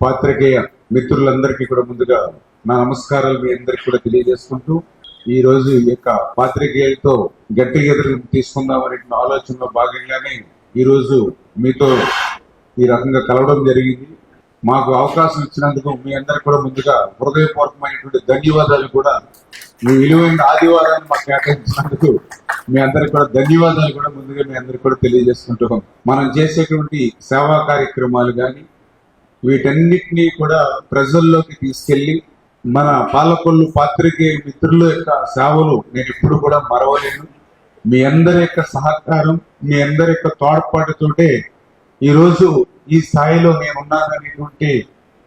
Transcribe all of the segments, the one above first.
పాత్రికేయ మిత్రులందరికీ కూడా ముందుగా నా నమస్కారాలు మీ అందరికి కూడా తెలియజేసుకుంటూ ఈ రోజు ఈ యొక్క పాత్రికేయులతో గట్టి ఎదురు తీసుకుందామనే ఆలోచనలో భాగంగానే ఈ రోజు మీతో ఈ రకంగా కలవడం జరిగింది. మాకు అవకాశం ఇచ్చినందుకు మీ అందరికి కూడా ముందుగా హృదయపూర్వకమైనటువంటి ధన్యవాదాలు కూడా మీ విలువైన ఆదివారాన్ని మాకు కేటాయించినందుకు మీ అందరికి కూడా ధన్యవాదాలు కూడా ముందుగా మీ అందరికి కూడా తెలియజేసుకుంటున్నాం మనం చేసేటువంటి సేవా కార్యక్రమాలు కానీ వీటన్నిటినీ కూడా ప్రజల్లోకి తీసుకెళ్ళి మన పాలకొల్లు పాత్రికేయ మిత్రుల యొక్క సేవలు నేను ఎప్పుడు కూడా మరవలేను. మీ అందరి యొక్క సహకారం మీ అందరి యొక్క తోడ్పాటుతోటే ఈరోజు ఈ స్థాయిలో నేను ఉన్నాననేటువంటి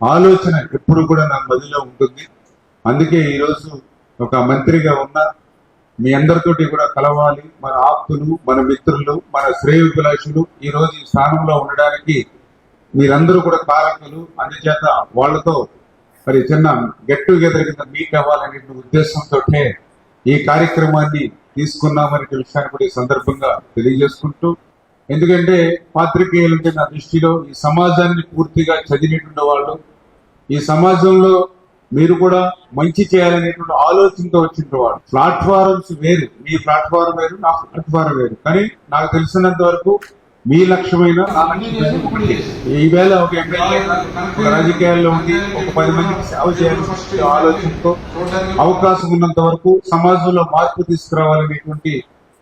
ఆలోచన ఎప్పుడు కూడా నా మదిలో ఉంటుంది. అందుకే ఈరోజు ఒక మంత్రిగా ఉన్నా మీ అందరితోటి కూడా కలవాలి. మన ఆప్తులు మన మిత్రులు మన శ్రేయోభిలాషులు ఈ రోజు ఈ స్థానంలో ఉండడానికి మీరందరూ కూడా కారకులు అందుచేత వాళ్ళతో మరి చిన్న గెట్ టుగెదర్ కింద మీట్ అవ్వాలనే ఉద్దేశంతో ఈ కార్యక్రమాన్ని తీసుకున్నామనే విషయాన్ని కూడా ఈ సందర్భంగా తెలియజేసుకుంటూ ఎందుకంటే పాత్రికేయులు నా దృష్టిలో ఈ సమాజాన్ని పూర్తిగా చదివినటువంటి వాళ్ళు ఈ సమాజంలో మీరు కూడా మంచి చేయాలనేటువంటి ఆలోచనతో వచ్చిన వాళ్ళు. ప్లాట్ఫారమ్స్ వేరు మీ ప్లాట్ఫారం వేరు నా ప్లాట్ఫారం వేరు. కానీ నాకు తెలిసినంత వరకు మీ లక్ష్యమైన. ఈవేళ ఒక ఎమ్మెల్యే రాజకీయాల్లో ఉండి ఒక పది మందికి సేవ చేయాల్సిన ఆలోచనతో అవకాశం ఉన్నంత వరకు సమాజంలో మార్పు తీసుకురావాలనేటువంటి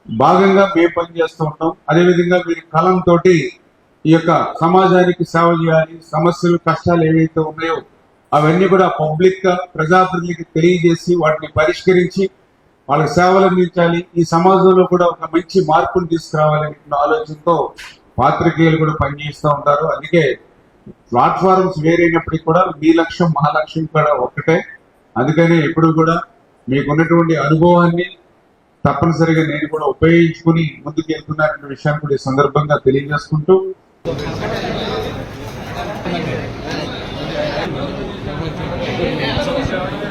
భాగంగా మేము పనిచేస్తూ ఉంటాం అదేవిధంగా మీరు కలంతో ఈ యొక్క సమాజానికి సేవ చేయాలి సమస్యలు కష్టాలు ఏవైతే ఉన్నాయో అవన్నీ కూడా పబ్లిక్గా ప్రజాప్రతినిధికి తెలియజేసి వాటిని పరిష్కరించి వాళ్ళకి సేవలు అందించాలి. ఈ సమాజంలో కూడా ఒక మంచి మార్పును తీసుకురావాలనే ఆలోచనతో పాత్రికేయులు కూడా పనిచేస్తూ ఉంటారు. అందుకే ప్లాట్ఫామ్స్ వేరైనప్పటికీ కూడా మీ లక్ష్యం మా లక్ష్యం కూడా ఒక్కటే. అందుకని ఎప్పుడు కూడా మీకున్నటువంటి అనుభవాన్ని తప్పనిసరిగా నేను కూడా ఉపయోగించుకుని ముందుకు వెళ్తున్నారనే విషయాన్ని కూడా ఈ సందర్భంగా తెలియజేసుకుంటూ సార్